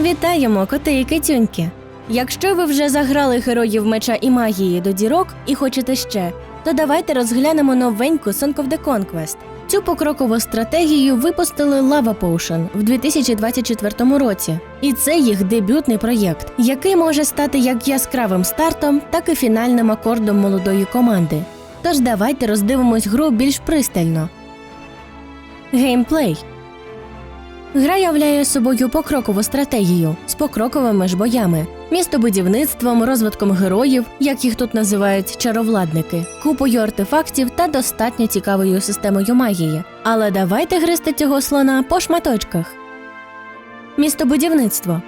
Вітаємо, коти і китюньки! Якщо ви вже заграли героїв меча і магії до дірок і хочете ще, то давайте розглянемо новеньку Song of the Conquest. Цю покрокову стратегію випустили Lava Potion в 2024 році, і це їх дебютний проєкт, який може стати як яскравим стартом, так і фінальним акордом молодої команди. Тож давайте роздивимось гру більш пристально. Геймплей Гра являє собою покрокову стратегію з покроковими ж боями, містобудівництвом, розвитком героїв, як їх тут називають чаровладники, купою артефактів та достатньо цікавою системою магії. Але давайте гристи цього слона по шматочках. Містобудівництво.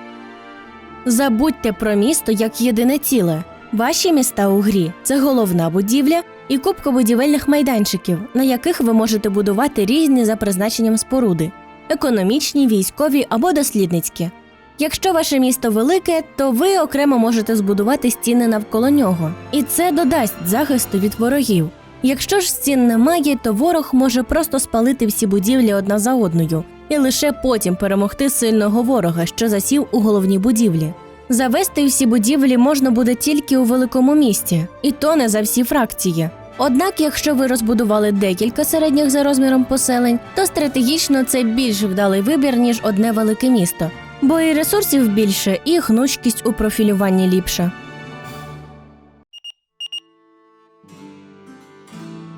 Забудьте про місто як єдине ціле. Ваші міста у грі це головна будівля і купка будівельних майданчиків, на яких ви можете будувати різні за призначенням споруди економічні, військові або дослідницькі. Якщо ваше місто велике, то ви окремо можете збудувати стіни навколо нього, і це додасть захисту від ворогів. Якщо ж стін немає, то ворог може просто спалити всі будівлі одна за одною і лише потім перемогти сильного ворога, що засів у головній будівлі. Завести всі будівлі можна буде тільки у великому місті, і то не за всі фракції. Однак, якщо ви розбудували декілька середніх за розміром поселень, то стратегічно це більш вдалий вибір, ніж одне велике місто, бо і ресурсів більше, і гнучкість у профілюванні ліпша.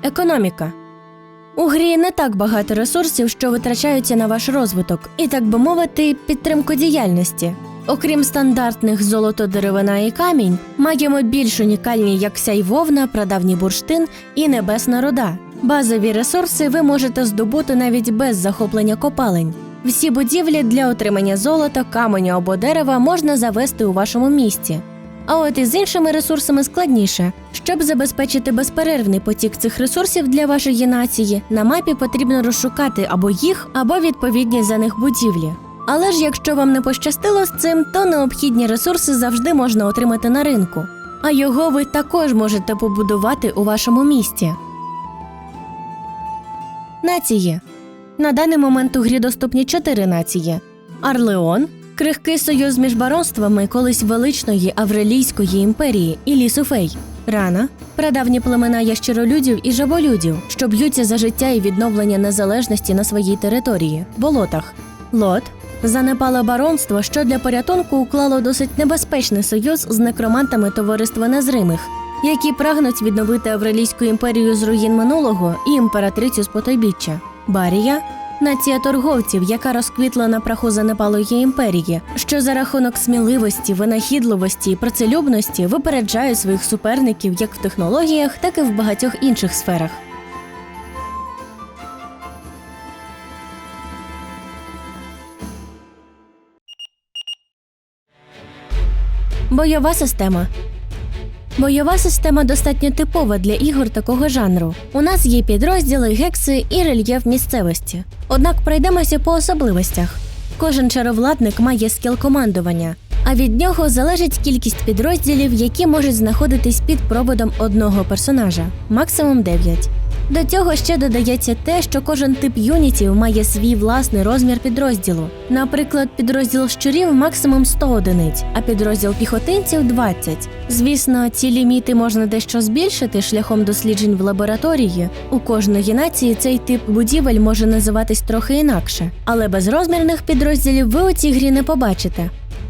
Економіка. У грі не так багато ресурсів, що витрачаються на ваш розвиток, і так би мовити, підтримку діяльності. Окрім стандартних золото, деревина і камінь, маємо більш унікальні, як сяй вовна, прадавній бурштин і небесна рода. Базові ресурси ви можете здобути навіть без захоплення копалень. Всі будівлі для отримання золота, каменю або дерева можна завести у вашому місті. А от із іншими ресурсами складніше. Щоб забезпечити безперервний потік цих ресурсів для вашої нації, на мапі потрібно розшукати або їх, або відповідні за них будівлі. Але ж якщо вам не пощастило з цим, то необхідні ресурси завжди можна отримати на ринку. А його ви також можете побудувати у вашому місті. Нації. На даний момент у грі доступні чотири нації: Арлеон, крихкий союз між баронствами колись величної Аврелійської імперії і Лісуфей. Рана прадавні племена ящеролюдів і жаболюдів, що б'ються за життя і відновлення незалежності на своїй території болотах. Лот занепале баронство, що для порятунку уклало досить небезпечний союз з некромантами товариства незримих, які прагнуть відновити Аврелійську імперію з руїн минулого і імператрицю з потойбіччя. Барія нація торговців, яка розквітла на праху занепалої імперії, що за рахунок сміливості, винахідливості і працелюбності випереджає своїх суперників як в технологіях, так і в багатьох інших сферах. Бойова система. Бойова система достатньо типова для ігор такого жанру. У нас є підрозділи, гекси і рельєф місцевості. Однак пройдемося по особливостях. Кожен чаровладник має скіл командування, а від нього залежить кількість підрозділів, які можуть знаходитись під проводом одного персонажа, максимум 9. До цього ще додається те, що кожен тип юнітів має свій власний розмір підрозділу. Наприклад, підрозділ щурів максимум 100 одиниць, а підрозділ піхотинців 20. Звісно, ці ліміти можна дещо збільшити шляхом досліджень в лабораторії. У кожної нації цей тип будівель може називатись трохи інакше, але без розмірних підрозділів ви у цій грі не побачите.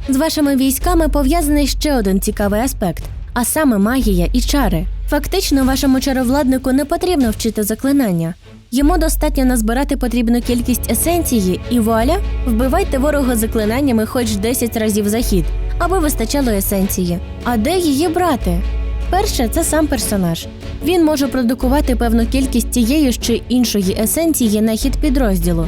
З вашими військами пов'язаний ще один цікавий аспект, а саме магія і чари. Фактично, вашому чаровладнику не потрібно вчити заклинання. Йому достатньо назбирати потрібну кількість есенції, і вуаля, вбивайте ворога заклинаннями хоч 10 разів за хід, аби вистачало есенції. А де її брати? Перше, це сам персонаж. Він може продукувати певну кількість тієї чи іншої есенції на хід підрозділу.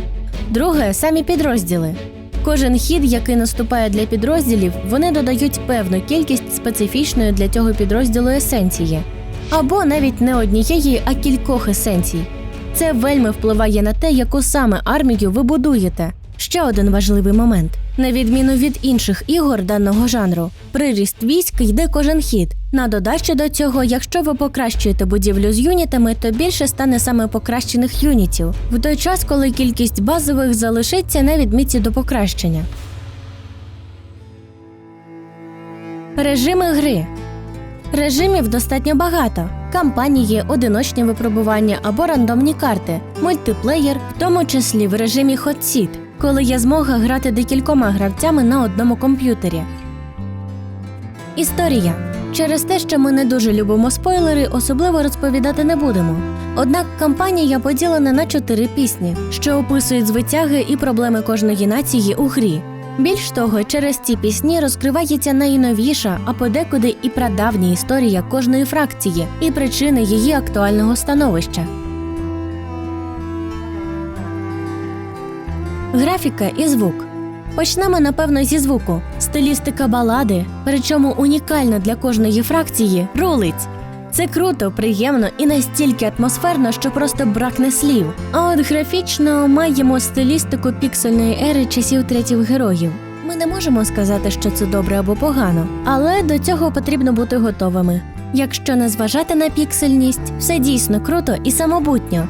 Друге самі підрозділи. Кожен хід, який наступає для підрозділів, вони додають певну кількість специфічної для цього підрозділу есенції, або навіть не однієї, а кількох есенцій. Це вельми впливає на те, яку саме армію ви будуєте. Ще один важливий момент: на відміну від інших ігор даного жанру, приріст військ йде кожен хід. На додачу до цього, якщо ви покращуєте будівлю з юнітами, то більше стане саме покращених юнітів, в той час, коли кількість базових залишиться на відмітці до покращення. Режими гри. Режимів достатньо багато: кампанії, одиночні випробування або рандомні карти, мультиплеєр, в тому числі в режимі Seat, коли є змога грати декількома гравцями на одному комп'ютері. Історія. Через те, що ми не дуже любимо спойлери, особливо розповідати не будемо. Однак кампанія поділена на чотири пісні, що описують звитяги і проблеми кожної нації у грі. Більш того, через ці пісні розкривається найновіша, а подекуди і прадавня історія кожної фракції і причини її актуального становища. Графіка і звук. Почнемо, напевно, зі звуку. Стилістика балади, причому унікальна для кожної фракції, рулить. Це круто, приємно і настільки атмосферно, що просто бракне слів. А от графічно маємо стилістику піксельної ери часів третіх героїв. Ми не можемо сказати, що це добре або погано, але до цього потрібно бути готовими. Якщо не зважати на піксельність, все дійсно круто і самобутньо.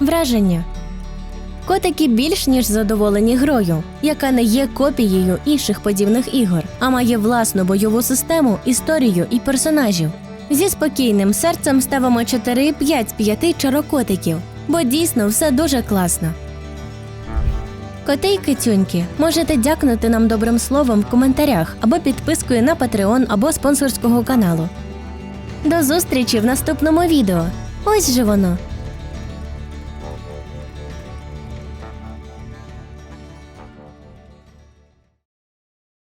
Враження. Котики більш ніж задоволені грою, яка не є копією інших подібних ігор, а має власну бойову систему, історію і персонажів. Зі спокійним серцем ставимо 4-5 з 5 чарокотиків, бо дійсно все дуже класно. Коти й можете дякнути нам добрим словом в коментарях або підпискою на Patreon або спонсорського каналу. До зустрічі в наступному відео. Ось же воно.